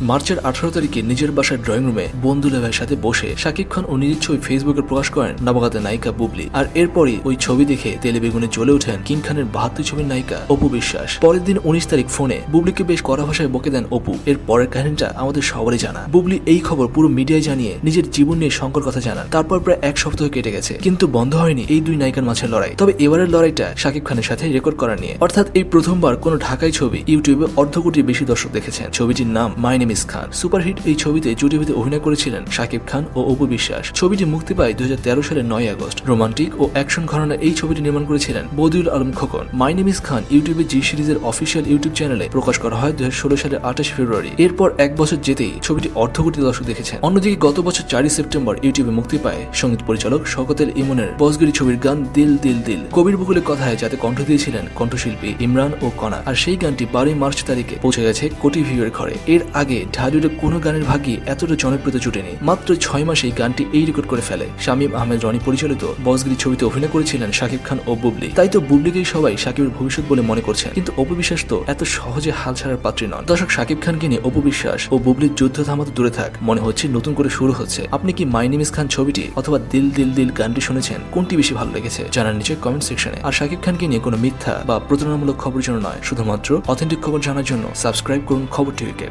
মার্চের আঠারো তারিখে নিজের বাসার ড্রয়িং রুমে বন্ধু লেভাইয়ের সাথে বসে শাকিব খান ও নিজের ছবি ফেসবুকে প্রকাশ করেন নবাগত নায়িকা বুবলি। আর এরপরই ওই ছবি দেখে তেলেবেগুনে জ্বলে ওঠেন কিং খানের বাহাত্তর ছবির নায়িকা অপু বিশ্বাস। পরের দিন উনিশ তারিখ ফোনে বুবলিকে বেশ কড়া ভাষায় বকে দেন অপু। এর পরের কাহিনীটা আমাদের সবারই জানা। বুবলি এই খবর পুরো মিডিয়ায় জানিয়ে নিজের জীবন নিয়ে সংকট কথা জানান। তারপর প্রায় এক সপ্তাহ কেটে গেছে, কিন্তু বন্ধ হয়নি এই দুই নায়িকার মাঝে লড়াই। তবে এবারের লড়াইটা শাকিব খানের সাথে রেকর্ড করা নিয়ে। অর্থাৎ এই প্রথমবার কোন ঢাকাই ছবি ইউটিউবে অর্ধ কোটির বেশি দর্শক দেখেছেন। ছবিটির নাম মাই নেম ইস খান সুপারহিট এই ছবিতে জুটিভিতে অভিনয় করেছিলেন শাকিব খান ও অপু বিশ্বাস। ছবিটি মুক্তি পায় দুই হাজার তেরো সালের নয় আগস্ট। রোমান্টিক ও অ্যাকশন ঘরানার এই ছবিটি নির্মাণ করেছিলেন Badiul Alam Khokon. My name is Khan ইউটিউবে জি সিরিজের অফিসিয়াল ইউটিউব চ্যানেলে প্রকাশ করা হয় দু হাজার ষোলো সালের আঠাশ ফেব্রুয়ারি। এরপর এক বছর যেতেই ছবিটি অর্ধ কোটি দর্শক দেখেছেন। অন্যদিকে গত বছর চারই সেপ্টেম্বর ইউটিউবে মুক্তি পায় সংগীত পরিচালক শকতের ইমনের বসগিরি ছবির গান দিল দিল দিল। কবির বকুলের কথায় যাতে কণ্ঠ দিয়েছিলেন কণ্ঠশিল্পী ইমরান ও কনা আর সেই গানটি বারোই মার্চ তারিখে পৌঁছে গেছে কোটি ভিউয়ের ঘরে। এর আগে ঢালিউডের কোনো গানের ভাগ্যে এতটা জনপ্রিয়তা জুটেনি। মাত্র ছয় মাসে এই গানটি এই রেকর্ড করে ফেলে। শামীম আহমেদ, রনি পরিচালিত বসগিরি ছবিতে অভিনয় করেছিলেন শাকিব খান ও বুবলি। তাই তো বুবলিকেই সবাই শাকিবের ভবিষ্যৎ বলে মনে করছেন। কিন্তু অপু বিশ্বাস তো এত সহজে হাল ছাড়ার পাত্রী নন। দর্শক, শাকিব খানকে নিয়ে অপু বিশ্বাস ও বুবলির যুদ্ধ থামাতে দূরে থাক। মনে হচ্ছে নতুন করে শুরু হচ্ছে। আপনি কি মাই নিমিস খান ছবিটি অথবা দিল দিল দিল গানটি শুনেছেন? কোনটি বেশি ভালো লেগেছে? জানার নিচে কমেন্ট সেকশনে। আর শাকিব খানকে নিয়ে কোনো মিথ্যা বা প্রতারণামূলক খবর জন্য নয়। শুধুমাত্র অথেন্টিক খবর জানার জন্য সাবস্ক্রাইব করুন খবর টিভিকে।